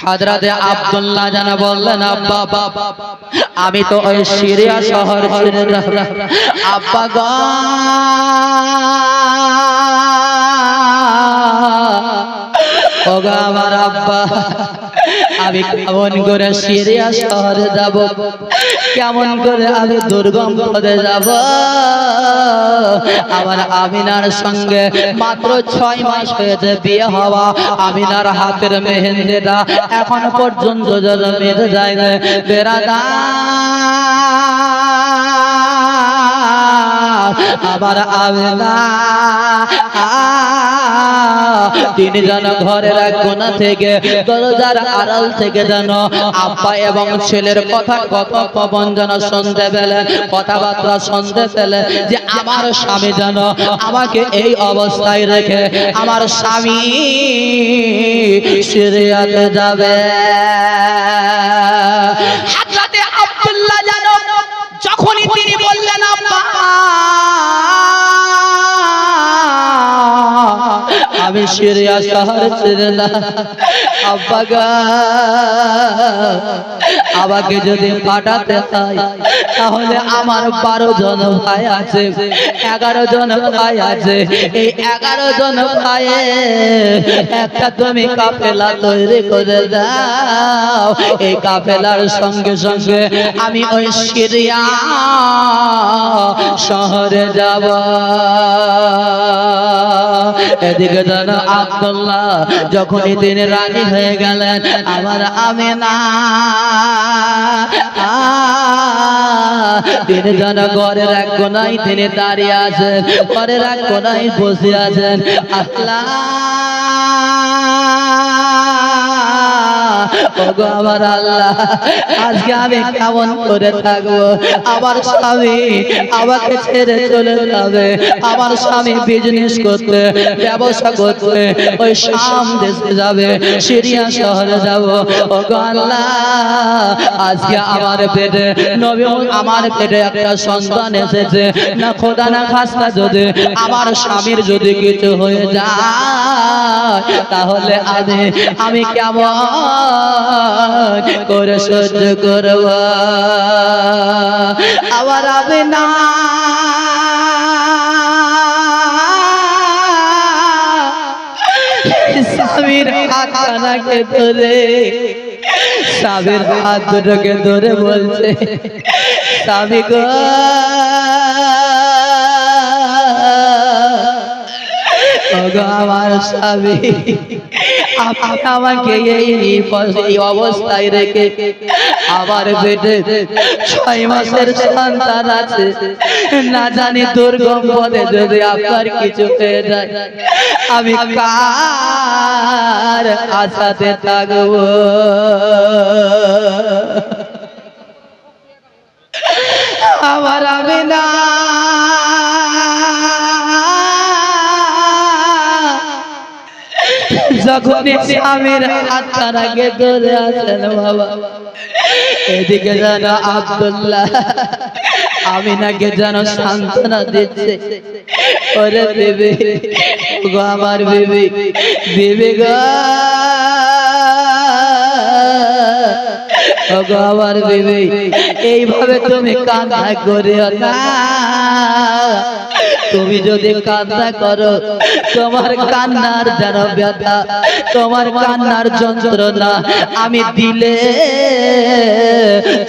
হাজরাতে আব্দুল্লাহ জানা বললেন, আব্বা বাবা আমি তো ওই সিরিয়া শহর আব্বা গো আমার আব্বা, আমি কেমন করে সিরিয়া শহরে যাব? কেমন করে আমি দুর্গম পদে যাব? আমার আমিনার সঙ্গে মাত্র ছয় মাস হয়েছে বিয়ে হওয়া। আমিনার হাতের মেহেন্দিটা এখন পর্যন্ত যেন মেরে যায় না বেড়াদা আবার আমিনা তিনি যেন ঘরের কোণা থেকে, দরজার আড়াল থেকে যেন আব্বা এবং ছেলের কথা কত পবন যেন শুনতে পেলেন, কথাবার্তা শুনতে পেলেন যে আমার স্বামী যেন আমাকে এই অবস্থায় রেখে আমার স্বামী সিরিয়াতে যাবে। যখনই তিনি বললেন আমি সিরিয়া শহর ছেড়ে না আব্বা আমাকে যদি পাঠাতে হয় তাহলে আমার বারো জন ভাই আছে, এগারো জন ভাই আছে। এই এগারো জন ভাই একটা তুমি কাফেলা তৈরি করে দাও। এই কাফেলার সঙ্গে সঙ্গে আমি ওই সিরিয়া শহরে যাব। এদিকে যেন আব্দুল্লাহ, যখনই তিনি রাজি হয়ে গেলেন, আমার আমি না তিনি যেন ঘরের এক কোনায় তিনি দাঁড়িয়ে আছেন ঘরের এক কোনায় বসে আছেন। আল্লাহ! ওগো আমার আল্লাহ, আজকে আমি কেমন করে থাকব? আমার স্বামী আমাকে ছেড়ে চলে যাবে। আমার স্বামী বিজনেস করতে, ব্যবসা করতে, ওই শাম দেশে যাবে, সিরিয়া শহরে যাব। ওগো আল্লাহ, আজকে আমার পেটে, নবী আমার পেটে একটা সন্তান এসেছে। না খোদা, না খাস্তা যদি, আমার স্বামীর যদি কিছু হয়ে যায়, তাহলে আমি আমি কেমন করে, সহ্য করব আবার আমি না। স্বামীর হাতখানাকে ধরে, স্বামীর হাত দুটোকে ধরে বলছে, স্বামী গো আমার স্বামী। আমাকে এই অবস্থায় রেখে আমার পেটে ছয় মাসের সন্তান আছে। না জানি দুর্গম পদে যদি আপনার কিছু যায়, আমি কার আশাতে থাকব? আমার আমি না যখন স্বামীর হাতটার আগে আছেন বাবা, এদিকে যেন আব্দুল্লাহ, আমি নাকি যেন সান্ত্বনা দিচ্ছে। ওরে বেবি, গো আমার বেবি বেবি গো। আমার বেবি, এইভাবে তুমি কান্না করিও না। তুমি যদি কান্না করো, তোমার কান্নার যেন ব্যথা, তোমার কান্নার যন্ত্রণা আমি দিলে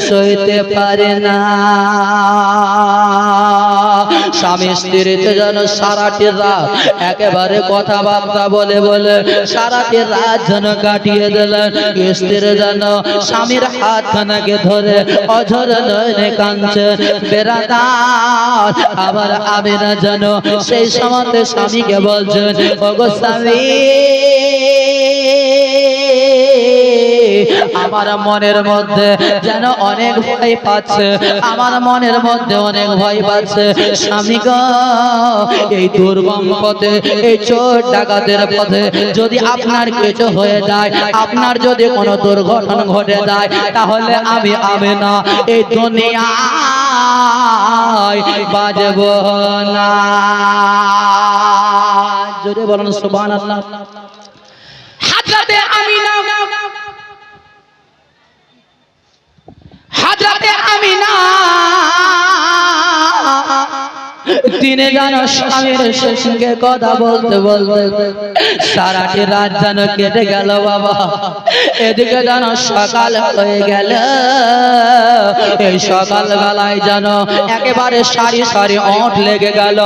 সইতে পারে না। স্বামী স্ত্রীতে যেন সারাটি রাত একেবারে কথাবার্তা বলে বলে সারাটি রাত যেন কাটিয়ে দিলেন। স্ত্রী যেন স্বামীর হাত খানাকে ধরে অঝর নয়নে কাঁদছে। বেড়াদার আবার না যেন সেই সময় স্বামীকে বলছেন, ওগো স্বামী আমার মনের মধ্যে যেন অনেক ভয় পাচ্ছে। আমার মনের মধ্যে অনেক ভয় পাচ্ছে। স্বামী এই দুর্গম পথে, এই চোর ডাকাতের পথে যদি আপনার কিছু হয়ে যায়, আপনার যদি কোনো দুর্ঘটনা ঘটে যায়, তাহলে আমি আমি না এই দুনিয়ায় বাজব না। জোরে বলেন, সুবহানাল্লাহ। হাজরাতে দিনে জানো স্বামীর সঙ্গে কথা বলতে বলতে সারাটি রাত যেন কেটে গেল বাবা। এদিকে যেন সকাল হয়ে গেল। এই সকাল বেলায় যেন একেবারে সারি সারি ওঁট লেগে গেল।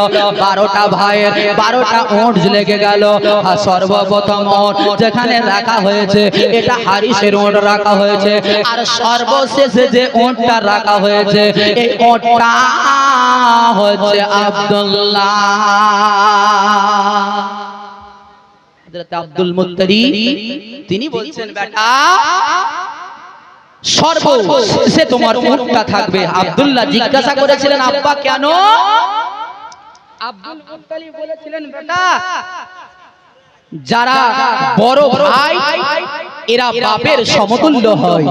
বারোটা ভাইয়ের বারোটা ওঁট লেগে গেল। আর সর্বপ্রথম ওঁট যেখানে রাখা হয়েছে, এটা হারিসের ওঁট রাখা হয়েছে। আর সর্বশেষে যে ওঁটটা রাখা হয়েছে, এই ওঁটটা হচ্ছে আব্দুল্লাহ। হযরত আব্দুল মুত্তালিব তিনি বলছেন বেটা সর্বশেষে তোমার উটটা থাকবে। আব্দুল্লাহ জিজ্ঞাসা করেছিলেন আব্বা কেন? আব্দুল মুত্তালিব বলেছিলেন বেটা যারা বড় ভাই এরা বাপের সমতুল্য হয়।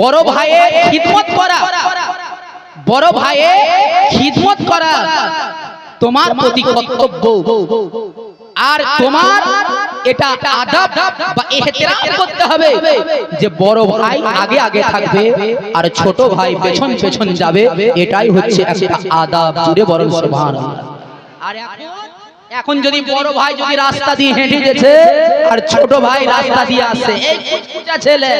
বড় ভাইয়ের খিদমত করা। বড় ভাইয়ে খিদমত করা তোমার প্রতি কর্তব্য। আর তোমার এটা আদাব বা ইহতিরাম করতে হবে যে বড় ভাই আগে আগে থাকবে আর ছোট ভাই পেছন পেছন যাবে। এটাই হচ্ছে একটা আদাব। জুড়ে বড় সুবহানাল্লাহ আর এখন এখন যদি বড় ভাই যদি রাস্তা দিয়ে হেঁটে গেছে আর ছোট ভাই রাস্তা দিয়ে আসছে এই কুচকুচা ছেলে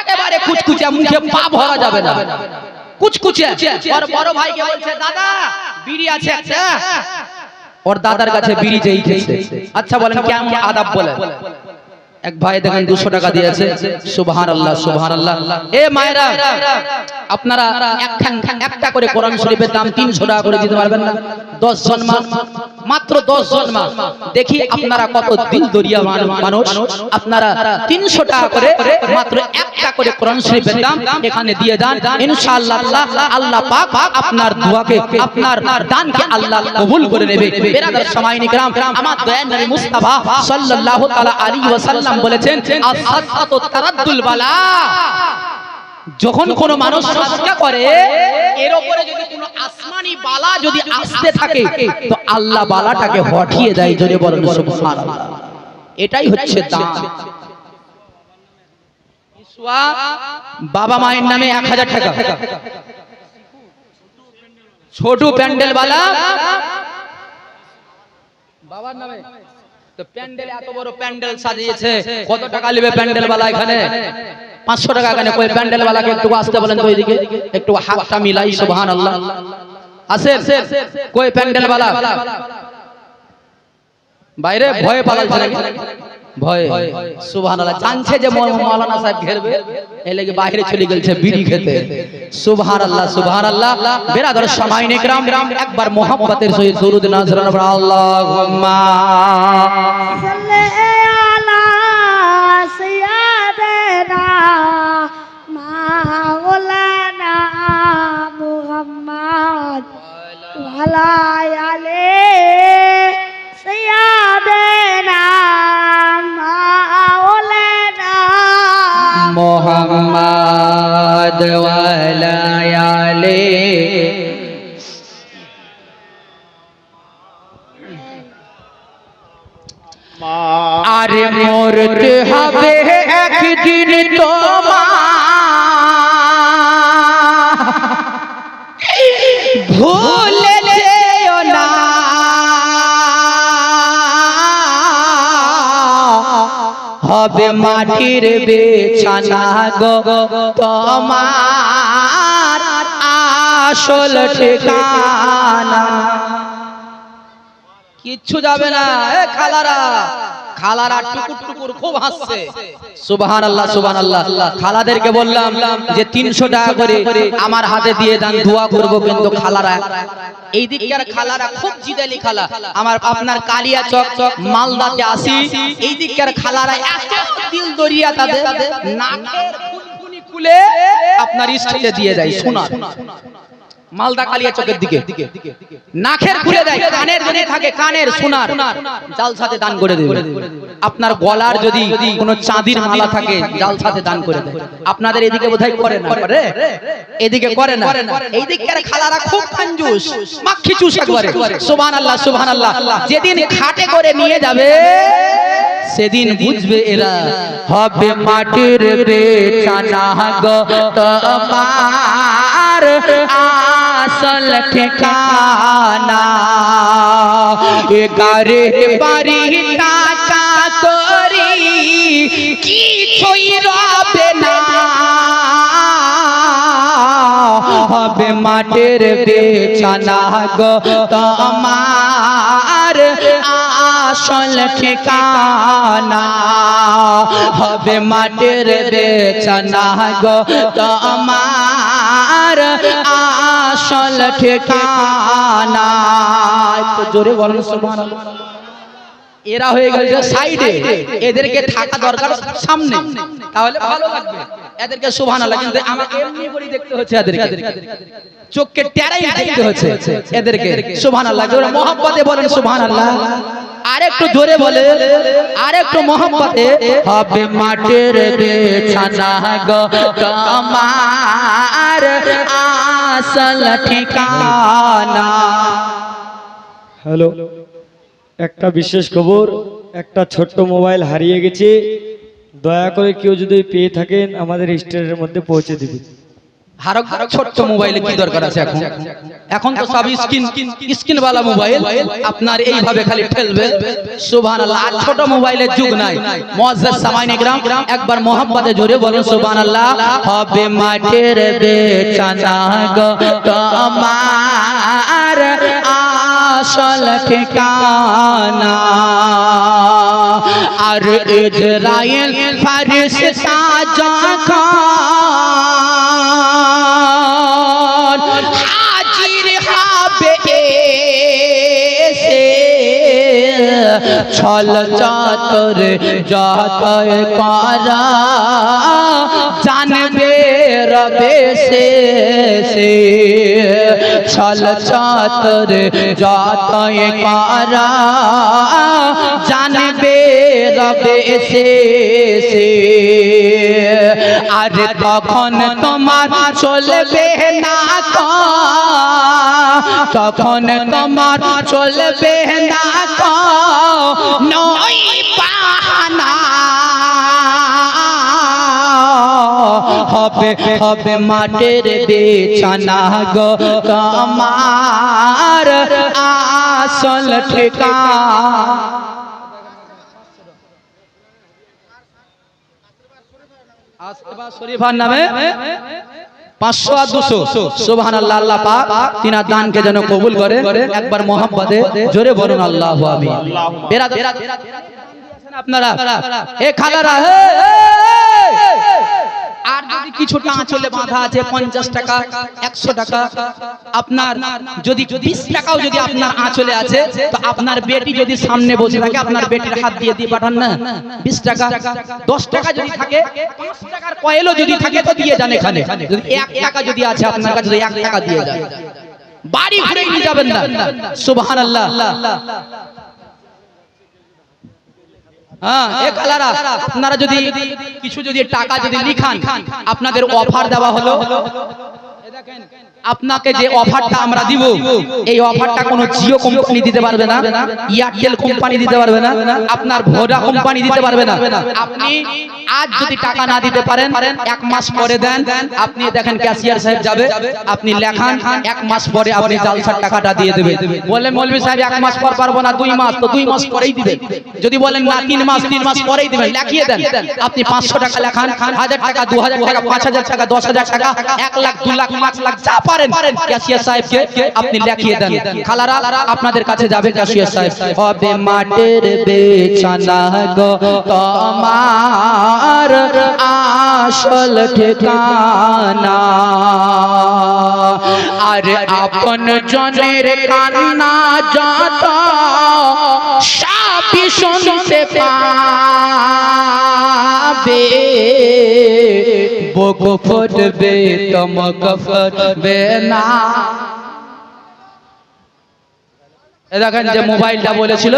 একেবারে কুচকুচা মুখে পা ভরা যাবে না। কুচকুচে। ওর বড় ভাইকে বলছে দাদা বিড়ি আছে একটা? ওর দাদার কাছে বিড়ি চেয়েছে আচ্ছা বলেন কেমন আদাব বলে এক ভাই দেখেন দুশো টাকা দিয়েছে। সুবাহার আল্লাহ সুবাহার আল্লাহ এ মায়েরা, আপনারা একটা করে কোরআন শরীফের দাম তিনশো টাকা করে দিতে পারবেন না। দশ জন মাস মাত্র দশ জন মাস দেখি আপনারা কত দিল দরিয়া মানুষ। আপনারা তিনশো টাকা করে মাত্র একটা করে কোরআন শরীফের দাম এখানে দিয়ে দান। ইনশাআল্লাহ, আল্লাহ পাক আপনার দোয়াকে, আপনার দানকে আল্লাহ কবুল করে নেবে। বেরাদার সময় নিকরাম আমার দয়ান নবী মুস্তাফা সাল্লাল্লাহু তাআলা আলাইহি ওয়াসাল্লাম বলেছেন বালা। যখন কোন মানুষ সদকা করে এর উপরে যদি কোনো আসমানি বালা যদি আসতে থাকে তো আল্লাহ বালাটাকে হটিয়ে দেয় জোরে বলেন সুবহানাল্লাহ। এটাই হচ্ছে দান। বাবা মায়ের নামে এক হাজার টাকা। ছোট প্যান্ডেল বালা। বাবার নামে। তো প্যান্ডেল এত বড় প্যান্ডেল সাজিয়েছে। কত টাকা নেবে প্যান্ডেল বালা এখানে? পাঁচশো টাকা এখানে কই প্যান্ডেল বালাকে একটু আসতে বলেন তো ওইদিকে একটু হাতটা মিলাই সুবহান আল্লাহ আসেন কই প্যান্ডেল বালা বাইরে ভয়ে পালাচ্ছে নাকি? ভয়ে সুবহানাল্লাহ জানছে যে মৌলানা সাহেব ঘেরবে এই লাগি বাইরে চলে গেছে বিড়ি খেতে সুবহানাল্লাহ সুবহানাল্লাহ বেরাদর সামাইন ইকরাম একবার মোহাম্মতের সহিত দরুদ নাজরান আল্লাহুম্মা صل على سيدنا مولانا محمد وعلى آل ওয়ালা আলে আরে মরতে হবে একদিন তোমার হবে মাটির বেছানা গো তোমার আসল ঠিকানা। কিচ্ছু যাবে না। এ খালারা খালারা টুকুর টুকুর খুব হাসছে। সুবহান আল্লাহ সুবহান আল্লাহ খালাদেরকে বললাম যে তিনশো টাকা করে আমার হাতে দিয়ে দান দোয়া করব কিন্তু খালারা। এই দিককার খালারা খুব জিদালি খালা। আমার আপনার কালিয়া চক চক মালদাতে আসি। এই দিককার খালারা এত দিল দরিয়া তাদের। নাকের খুলে আপনার স্টেজে দিয়ে দেয় শোনা মালদা কালিয়া চোখের দিকে। নাকের খুলে দেয়। কানের যদি থাকে কানের সোনার জাল সাথে দান করে দেবে। আপনার গলার যদি কোনো চাঁদির মালা থাকে জাল সাথে দান করে দেবে। আপনাদের এদিকে বোধহয় করে না। করে এদিকে করে না। এইদিকের খালারা খুব কঞ্জুস মাখি চুষ একবারে। সুবহানাল্লাহ সুবহানাল্লাহ। যেদিন খাটে করে নিয়ে যাবে সেদিন বুঝবে এরা হবে মাটির বেচানা গো তোমার। আসল ঠিকানা এগারে বাড়ি টাকা করি কিছুই রবে না হবে মাটির বেচানা গো। তোমার আসল ঠিকানা হবে মাটির বেচানা গো। তোমার আসল ঠিকানা। জোরে বলেন, সুবহানাল্লাহ। এরা হয়ে গেছে সাইডে। এদেরকে থাকা দরকার সামনে। তাহলে ভালো লাগবে। এদেরকে সুবহানাল্লাহ। কিন্তু আমাকে এমনি করে দেখতে হচ্ছে এদেরকে। চোখকে টেরাই দেখতে হচ্ছে এদেরকে। সুবহানাল্লাহ। জোরে মহব্বতে বলেন সুবহানাল্লাহ। আরেকটু জোরে বলে আরেকটু মহব্বতে। হবে মাটির বেছানা গো। তোমার আসল ঠিকানা। হ্যালো। একটা বিশেষ খবর, একটা ছোট্ট মোবাইল হারিয়ে গেছে। দয়া করে কেউ যদি পেয়ে থাকেন, আমাদের স্টেটের মধ্যে পৌঁছে দিবে। ছোট্ট দরকার আছে এখন? তো সব স্ক্রিন স্ক্রিন মোবাইল, আপনার এইভাবে খালি আর ছোট মোবাইলের নাই। একবার মোহাম্মদে জোরে বলুন, সুবহানাল্লাহ আসল ঠিকানা আর ইজরাইল ফারিস্তা যখন ছল চাতর যাতয় করা জানবে রবে সে ছল চাতর যাতয় করা জানবে রবে সে আর তখন তোমার চলবে না তখন তোমার চলবে না ক নই বাহানা হবে হবে মাটির বেছানা গো তোমার। আসল ঠিকানা পাঁচশো আর দুশো সুবহান আল্লাহ আল্লাহ পাক তিনার যেন কবুল করে একবার মোহাম্মদে জোরে বলুন আল্লাহ আমি আপনারা। আর যদি কিছুটা আঁচলে বাঁধা আছে পঞ্চাশ টাকা, একশো টাকা, আপনার যদি বিশ টাকাও যদি আপনার আঁচলে আছে, তো আপনার বেটি যদি সামনে বসে থাকে, আপনার বেটির হাত দিয়ে দিয়ে পাঠান না। বিশ টাকা, দশ টাকা যদি থাকে টাকার কয়েলও যদি থাকে, তো দিয়ে যান এখানে। যদি এক টাকা যদি আছে, আপনার কাছে এক টাকা দিয়ে যান। বাড়ি ঘুরে নিয়ে যাবেন না। সুবহান আল্লাহ আপনারা যদি কিছু যদি টাকা যদি লিখান আপনাদের অফার দেওয়া হলো আপনাকে যে অফারটা আমরা দিব এই অফারটা কোনো জিও কোম্পানি দিতে পারবে না এয়ারটেল কোম্পানি দিতে পারবে না আপনার ভোডা কোম্পানি দিতে পারবে না। আপনি আজ যদি টাকা না দিতে পারেন এক মাস পরে দেন আপনি দেখেন ক্যাশিয়ার সাহেব যাবে আপনি লেখান এক মাস পরে আপনি জালসার টাকাটা দিয়ে দেবে বলে মৌলভী সাহেব এক মাস পর পারব না দুই মাস তো দুই মাস পরেই দিবেন। যদি বলেন না তিন মাস তিন মাস পরেই দিবেন লেখিয়ে দেন। আপনি পাঁচশো টাকা লেখান হাজার টাকা দু হাজার টাকা পাঁচ হাজার টাকা দশ হাজার টাকা এক লাখ দু লাখ পাঁচ লাখ যা পারেন, ক্যাশিয়ার সাহেবকে আপনি লেখিয়ে দেন। খালারা, আপনাদের কাছে যাবে ক্যাশিয়ার সাহেব। হবে মাটির বেচানা গো, তোমার আসল ঠিকানা। আর আপন জনের কান্না যত সব পাপি শুনতে পাবে বুক ফুটবে তমক ফুটবে না। দেখেন যে মোবাইলটা বলেছিল,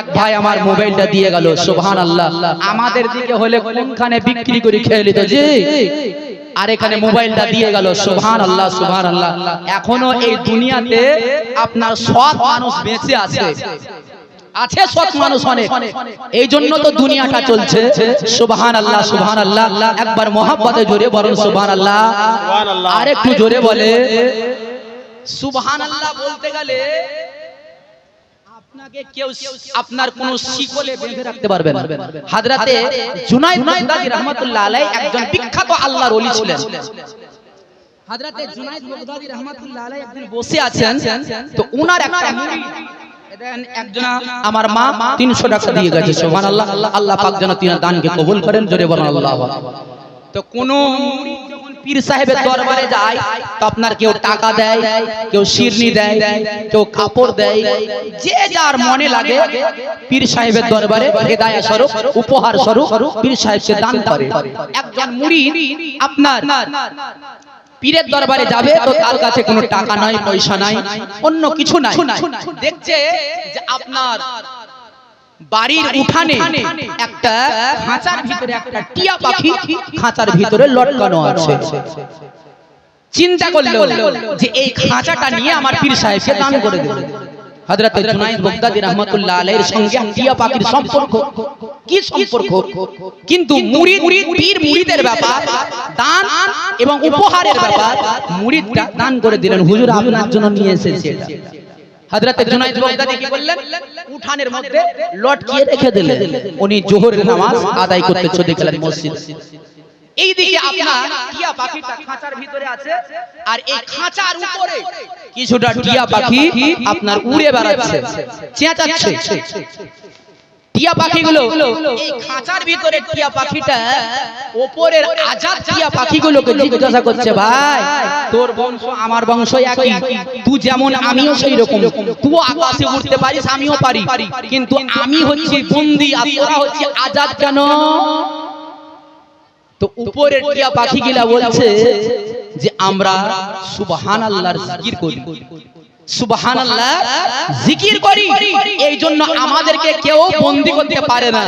এক ভাই আমার মোবাইলটা দিয়ে গেল সুবহান আল্লাহ আমাদের দিকে হলে কোনখানে বিক্রি করে খেয়ে নিত, জি। আর এখানে মোবাইলটা দিয়ে গেল সুবহান আল্লাহ সুবহান আল্লাহ এখনও এই দুনিয়াতে আপনার সৎ মানুষ বেঁচে আছে। আছে সৎ মানুষ অনেক। এই জন্য তো দুনিয়াটা চলছে। সুবহান আল্লাহ সুবহান আল্লাহ একবার মহাব্বতে জোরে বলেন সুবহান আল্লাহ আর একটু জোরে বলে। সুবহান আল্লাহ বলতে গেলে আপনাকে কেউ আপনার কোন শিকলে বেঁধে রাখতে পারবে না। হাজরাতে জুনাইদ বাগদাদি রহমাতুল্লাহ আলাইহি একজন বিখ্যাত আল্লাহর ওলি ছিলেন। হাজরাতে জুনাইদ বাগদাদি রহমাতুল্লাহ আলাইহি একদিন বসে আছেন। তো উনার একটা একজন আমার মা 300 টাকা দিয়ে গেছে সুবহানাল্লাহ। আল্লাহ পাক যেন তিনার দানকে কবুল করেন জোরে বলেন আল্লাহ তো কোন পীর সাহেবের দরবারে যায় তো আপনার কেউ টাকা দেয় কেউ শিরনি দেয় কেউ কাপড় দেয় যে যার মনে লাগে পীর সাহেবের দরবারে হেদায়া স্বরূপ উপহার স্বরূপ পীর সাহেবকে দান করে। একজন মুরিদ আপনার পীরের দরবারে যাবে তো তার কাছে কোনো টাকা নাই পয়সা নাই অন্য কিছু নাই। দেখছে যে আপনার বাড়ির উঠানে একটা খাঁচার ভিতরে একটা টিয়া পাখি খাঁচার ভিতরে লটকানো আছে। চিন্তা করল যে এই খাঁচাটা নিয়ে আমার পীর সাহেবকে দান করে দেব। হযরত জুনাইদ বাগদাদি রাহমাতুল্লাহ আলাইহির সঙ্গে টিয়া পাখির সম্পর্ক। কি সম্পর্ক? কিন্তু মুরিদ পীর মুরিদের ব্যাপার দান এবং উপহারের ব্যাপার। মুরিদটা দান করে দিলেন। হুজুর আপনার জন্য নিয়ে এসেছি এটা। হযরতে জুনাইদ বাগদাদি কি করলেন উঠানের মধ্যে লটকিয়ে রেখে দিলেন। উনি জোহরের নামাজ আদায় করতে চলে গেলেন। মসজিদ। এইদিকে আপনার টিয়া পাখিটা খাঁচার ভিতরে আছে। আর এই খাঁচার উপরে কিছুটা টিয়া পাখি আপনার উড়ে বেড়াচ্ছে। চেঁচাচ্ছে। টিয়া পাখিগুলো এই খাঁচার ভিতরে টিয়া পাখিটা ওপরের আজাদ টিয়া পাখিগুলোকে জিজ্ঞাসা করছে ভাই তোর বংশ আমার বংশ একই। তুই যেমন আমিও সেই রকম তুই আকাশে উঠতে পারিস আমিও পারি। কিন্তু আমি হচ্ছি বন্দি আর হচ্ছে আজাদ কেন? তো উপরের টিয়া পাখিগুলা বলছে যে আমরা সুবহানাল্লাহর জিকির করি। সুবহানাল্লাহ জিকির করি। এই জন্য আমাদেরকে কেউ বন্দি করতে পারে না।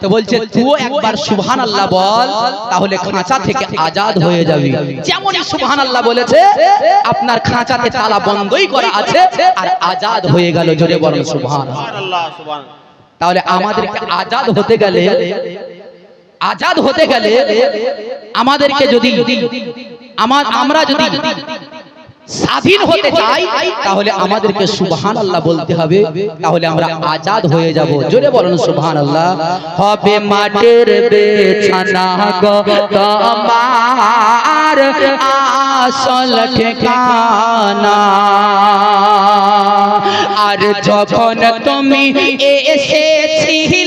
তো বলছে তুই একবার সুবহানাল্লাহ বল তাহলে খাঁচা থেকে আজাদ হয়ে যাবি। যেমনই সুবহানাল্লাহ বলেছে আপনার খাঁচাতে তালা বন্ধই করা আছে আর আজাদ হয়ে গেল জোরে বলেন সুবহান তাহলে আমাদেরকে আজাদ হতে গেলে আজাদ হতে গেলে আমাদেরকে যদি, আমার, আমরা যদি স্বাধীন হতে চাই, তাহলে আমাদেরকে সুবহান আল্লাহ বলতে হবে, তাহলে আমরা আজাদ হয়ে যাব। জোরে বলুন সুবহান আল্লাহ হবে মাটির বেছানা গো, তোমার আসল ঠিকানা। আর যখন তুমি এসেছিলে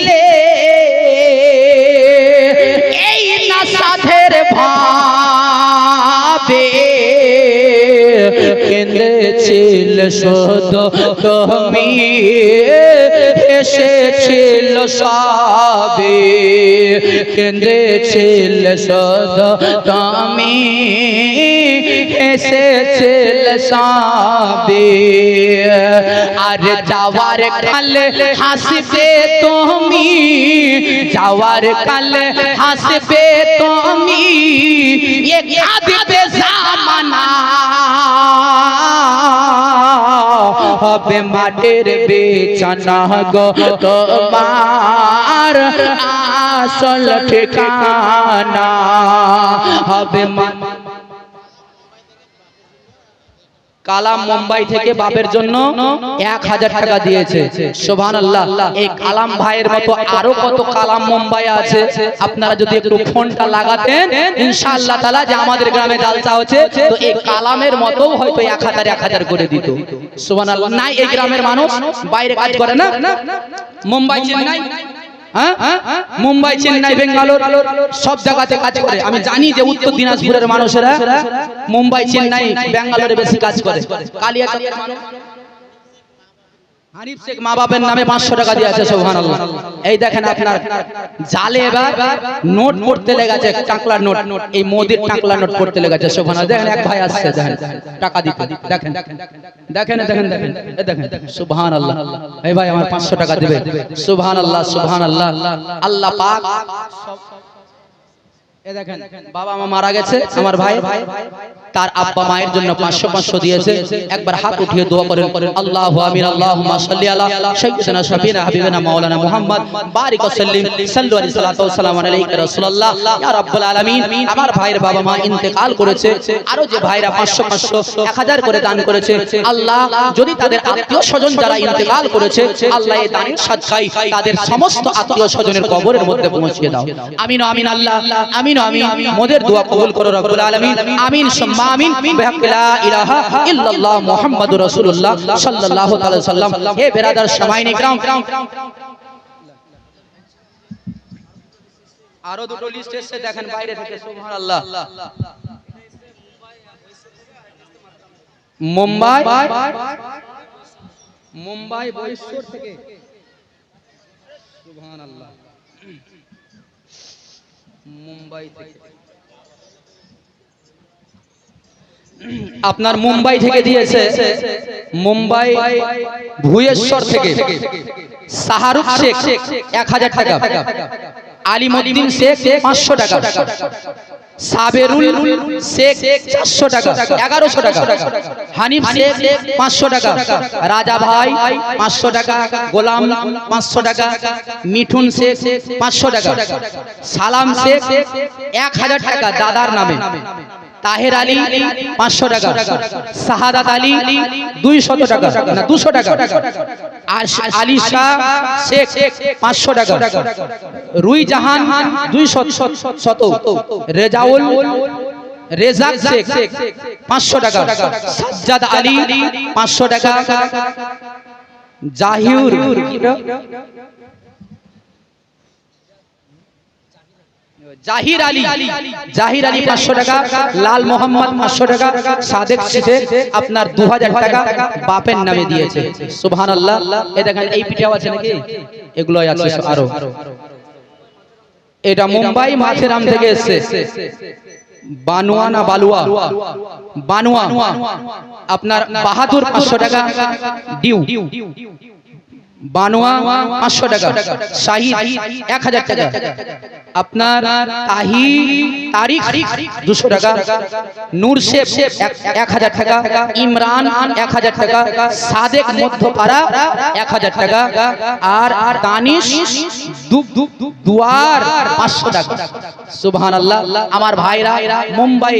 সাধের ভাবে কেঁদেছিল সদ তুমি। এসেছিল সবে কেঁদেছিল সদ তুমি। এসেছিল সবে আর যাওয়ার কালে হাসবে তুমি যাওয়ার কালে হাসবে তুমি এ কাঁদবে জামানা হবে মাটির বেচানা গো তোমার আসল ঠিকানা হবে মা কালাম মুম্বাই থেকে বাপের জন্য এক হাজার টাকা দিয়েছে। সোভান আল্লাহ এই কালাম ভাইয়ের মতো আরও কত কালাম মুম্বাই আছে? আপনারা যদি একটু ফোনটা লাগাতেন ইনশাআল্লাহ তালা যে আমাদের গ্রামে জালসা হচ্ছে তো এই কালামের মতো হয়তো এক হাজার এক হাজার করে দিত। সোভান আল্লাহ নাই এই গ্রামের মানুষ বাইরে কাজ করে না। মুম্বাই চেন্নাই? মুম্বাই, চেন্নাই, বেঙ্গালোর, সব জায়গাতে কাজ করে। আমি জানি যে উত্তর দিনাজপুরের মানুষেরা মুম্বাই, চেন্নাই ব্যাঙ্গালোরে বেশি কাজ করে। কালিয়া মানুষ। মা নামে পাঁচশো টাকা এই দেখেন জালে এবার নোট লেগেছে, টাকলার নোট। এই টাকলার নোট লেগেছে দেখেন এক ভাই আসছে টাকা দেখেন দেখেন দেখেন এই ভাই আমার পাঁচশো টাকা দিবে। আল্লাহ এ দেখেন বাবা মা মারা গেছে আমার ভাই তার আব্বা মায়ের জন্য পাঁচশো পাঁচশো দিয়েছে একবার হাত উঠিয়ে দোয়া করেন করেন। আল্লাহ আমিন আল্লাহ সাল্লি আলা সাইয়্যিদিনা শাফিনা হাবিবিনা মাওলানা মুহাম্মদ বারিক সাল্লিম সাল্লু আলাইহি সাল্লাতু ওয়া সালামু আলাইকা রাসূলুল্লাহ ইয়া রাব্বুল আলামিন আমার ভাইয়ের বাবা মা ইন্তেকাল করেছে আরও যে ভাইরা 500 500 1000 করে দান করেছে আল্লাহ যদি তাদের আত্মীয় স্বজন যারা ইন্তেকাল করেছে আল্লাহ এই দানের তাদের সমস্ত আত্মীয় স্বজনের কবরের মধ্যে দাও আমিন আমিন আল্লাহ আমিন আমিন আমিন। মোদের দোয়া কবুল করো, রব্বুল আলামিন। আমিন, সুম্মা আমিন। বিহাক্কি লা ইলাহা ইল্লাল্লাহ মুহাম্মাদুর রাসূলুল্লাহ সাল্লাল্লাহু তাআলা সাল্লাম। হে বেরাদার সামাইন ইকরাম আরও দুটো লিস্ট এসেছে, দেখেন বাইরে থেকে, সুবহানাল্লাহ। মুম্বাই মুম্বাই বৈশ্বর থেকে। সুবহানাল্লাহ। মুম্বাই থেকে। আপনার মুম্বাই থেকে দিয়েছে মুম্বাই ভুয়েশ্বর থেকে। শাহরুখ শেখ এক হাজার টাকা। আলিমুদ্দিন শেখ পাঁচশো টাকা। সাবেরুল শেখ চারশো টাকা এগারোশো টাকা হানিফ শেখ পাঁচশো টাকা রাজা ভাই পাঁচশো টাকা গোলাম পাঁচশো টাকা মিঠুন শেখ পাঁচশো টাকা সালাম শেখ এক হাজার টাকা দাদার নামে। তাহের আলী পাঁচশো টাকা। শাহাদাত আলী দুইশত টাকা। না দুশো টাকা। আলী শাহ শেখ পাঁচশো টাকা। রুই জাহান দুইশত শত। রেজাউল রেজাক শেখ পাঁচশো টাকা। সাজ্জাদ আলী পাঁচশো টাকা। জাহিউর জাহির আলী। জাহির আলী। পাঁচশো টাকা লাল মোহাম্মদ পাঁচশো টাকা সাদেক শেখ আপনার দু টাকা বাপের নামে দিয়েছে। সুবহান আল্লাহ এ দেখেন এই পিঠাও আছে নাকি? এগুলো আছে আরও। এটা মুম্বাই মাথেরাম থেকে এসছে। বানুয়া না বালুয়া? বানুয়া। আপনার বাহাদুর পাঁচশো টাকা ডিউ। বানোয়া পাঁচশো টাকা, শাহিদ এক হাজার টাকা। আপনার তাহি তারিখ দুশো টাকা, নূর শেফ এক হাজার টাকা, ইমরান এক হাজার টাকা, সাদেক মধ্যপাড়া এক হাজার টাকা, আর আর দানিশ দুয়ার পাঁচশো টাকা। সুবহান আল্লাহ আমার ভাইরা মুম্বাই।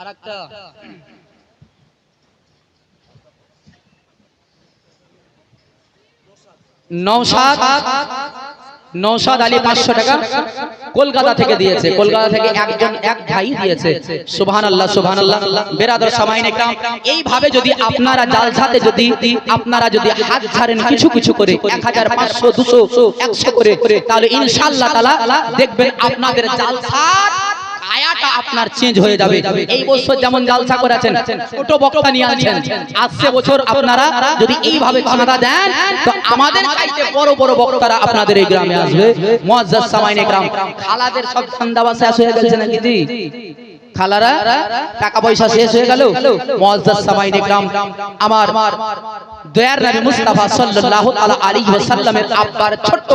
আর একটা নৌসাদ আলী পাঁচশো টাকা। কলকাতা থেকে দিয়েছে। কলকাতা থেকে এইভাবে যদি আপনারা জালসাতে যদি, আপনারা যদি হাত ছাড়েন কিছু কিছু করে, এক হাজার পাঁচশো, দুশো, একশো করে, তাহলে ইনশাল্লাহ দেখবেন আপনাদের জালসাত আয়াটা আপনার চেঞ্জ হয়ে যাবে। এই বছর যেমন জালসা করেছেন ছোট বক্তা নিয়ে আছেন। আসছে বছর আপনারা যদি এইভাবে চাঁদা দেন তো আমাদের চাইতে বড় বড় বক্তারা আপনাদের এই গ্রামে আসবে। মুআজ্জাজ সামাইনে গ্রাম। খালাদের সব ধান্দা শেষ হয়ে গেছে নাকি জি? খালারা টাকা পয়সা শেষ হয়ে গেল। মুআজ্জাজ সামাইনে গ্রাম। আমার দয়ার নবী মুস্তাফা সাল্লাল্লাহু আলাইহি ওয়াসাল্লামের আব্বার ছোট্ট